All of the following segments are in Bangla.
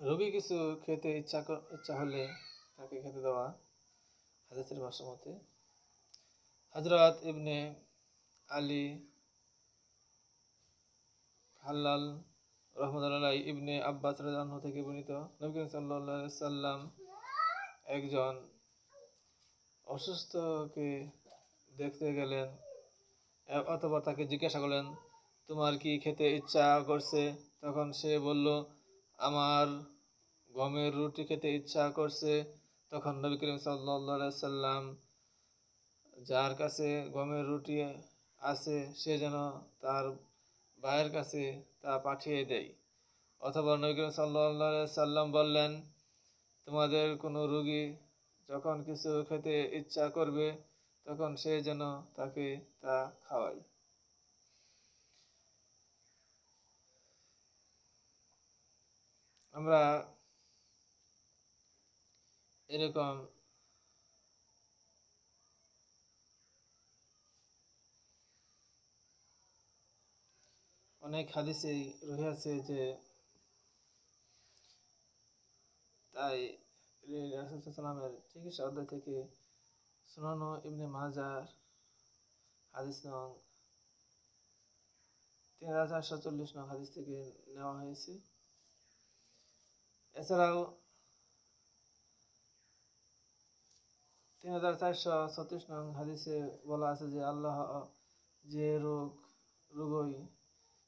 রোগী কিছু খেতে ইচ্ছা ইচ্ছা হলে তাকে খেতে দেওয়া হাদিসের ভাষ্য মতে হজরত ইবনে আলী হাল্লাল রহমতুল্লাহ ইবনে আব্বাস রাজু থেকে বর্ণিত। নবী সাল্লাহ সাল্লাম একজন অসুস্থকে দেখতে গেলেন অথবা তাকে জিজ্ঞাসা করলেন, তোমার কি খেতে ইচ্ছা করছে? তখন সে বলল আমার গমের রুটি খেতে ইচ্ছা করছে, তখন নবী করিম সাল্লা সাল্লাম যার কাছে গমের রুটি আছে, সে যেন তার ভাইয়ের কাছে তা পাঠিয়ে দেয়। অথবা নবী করিম সাল্লা সাল্লাম বললেন, তোমাদের কোনো রুগী যখন কিছু খেতে ইচ্ছা করবে, তখন সে যেন তাকে তা খাওয়ায়। আমরা এরকম অনেক হাদিসেই রহিয়াছে যে তাই রাসুলামের চিকিৎসা অধ্যায় থেকে সুনানো ইবনে মাজার হাদিস নং তিন হাজার সাতচল্লিশ চল্লিশ নং হাদিস থেকে নেওয়া হয়েছে। এছাড়াও তিন হাজার চারশো ছত্রিশ নং হাদিসে বলা আছে যে আল্লাহ যে রোগ, রোগই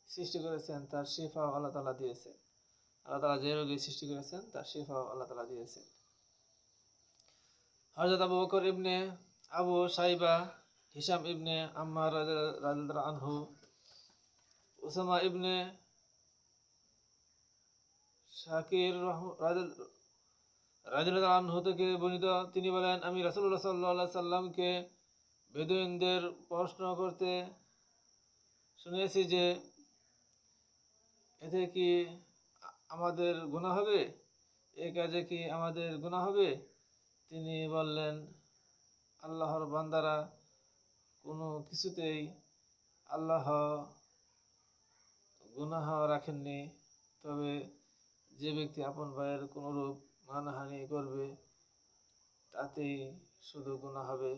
সৃষ্টি করেছেন তার শিফাও আল্লাহ তালা দিয়েছেন। আল্লাহ তালা যে রোগী সৃষ্টি করেছেন তার শিফাও আল্লাহ তালা দিয়েছেন। হজরত আবু বকর ইবনে আবু সাইবা হিসাম ইবনে আম্মার রাজা আনহু, উসামা ইবনে শাকির আনহু থেকে বর্ণিত, তিনি বলেন, আমি রাসুল্লাহ সাল্লাহ সাল্লামকে বেদুইনদের প্রশ্ন করতে শুনেছি যে, এতে কি আমাদের গুণা হবে? এ কাজে কি আমাদের গুণা হবে? তিনি বললেন, আল্লাহর বান্দারা কোনো কিছুতেই আল্লাহ গুনাহ রাখেননি। তবে যে ব্যক্তি আপন ভাইয়ের কোনোরূপ মানহানি করবে, তাতেই শুধু গুণা হবে।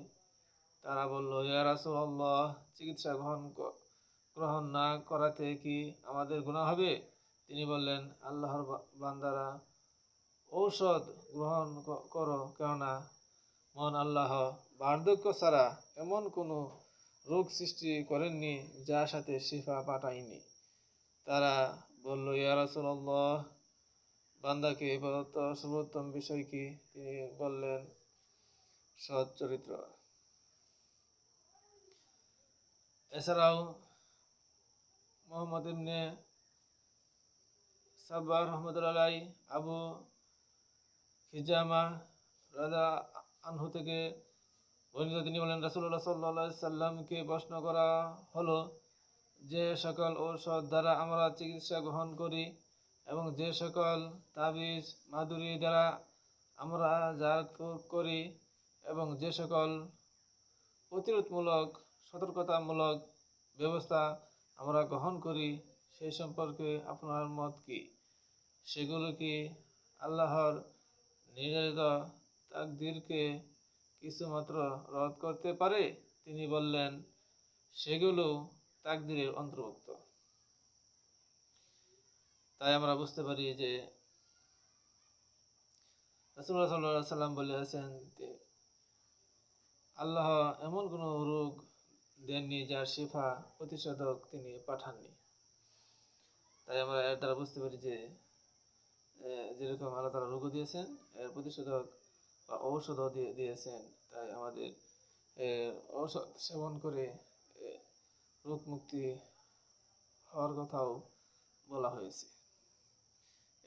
তারা বলল, ইয়া রাসূলুল্লাহ, চিকিৎসা গ্রহণ গ্রহণ না করাতে কি আমাদের গুণা হবে? তিনি বললেন, আল্লাহর বান্দারা ঔষধ গ্রহণ করো, কেননা মন আল্লাহ বার্ধক্য ছাড়া এমন কোনো রোগ সৃষ্টি করেননি যার সাথে শিফা পাঠায়নি। তারা বলল, ইয়া রাসূলুল্লাহ বান্দাকে প্রদত্ত সর্বোত্তম বিষয় কি? তিনি বললেন, সৎ চরিত্র। এছাড়াও মোহাম্মদ ইবনে সাব্বার রহমতুল্লাহ আবু হিজামা রাজা আনহু থেকে বর্ণিত তিনি বলেন রাসুল্লাহ সাল্লাহ সাল্লামকে প্রশ্ন করা হলো যে, সকল ঔষধ দ্বারা আমরা চিকিৎসা গ্রহণ করি এবং যে সকল তাবিজ মাদুরি দ্বারা আমরা যা ক- করি এবং যে সকল প্রতিরোধমূলক, সতর্কতামূলক ব্যবস্থা আমরা গ্রহণ করি সেই সম্পর্কে আপনার মত কি? সেগুলো কি আল্লাহর নির্ধারিত তাকদিরকে কিছুমাত্র রদ করতে পারে? তিনি বললেন, সেগুলো তাকদিরের অন্তর্ভুক্ত। তাই আমরা বুঝতে পারি যে সাল্লাম বলেছেন যে আল্লাহ এমন কোনো রোগ দেননি যার শিফা প্রতিষেধক তিনি পাঠাননি। তাই আমরা এর দ্বারা বুঝতে পারি যে যেরকম আল্লাহ দিয়েছেন, এর প্রতিষেধক বা ঔষধও দিয়ে, দিয়েছেন। তাই আমাদের ঔষধ সেবন করে রোগ মুক্তি হওয়ার কথাও বলা হয়েছে।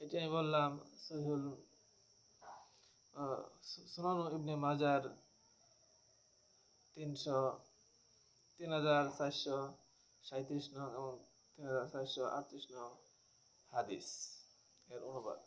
এটি আমি বললাম সহিউল সোনানু ইবনে মাজার তিনশো, তিন হাজার চারশো সাঁত্রিশ নং এবং তিন হাজার চারশো আটত্রিশ নং হাদিস এর অনুবাদ।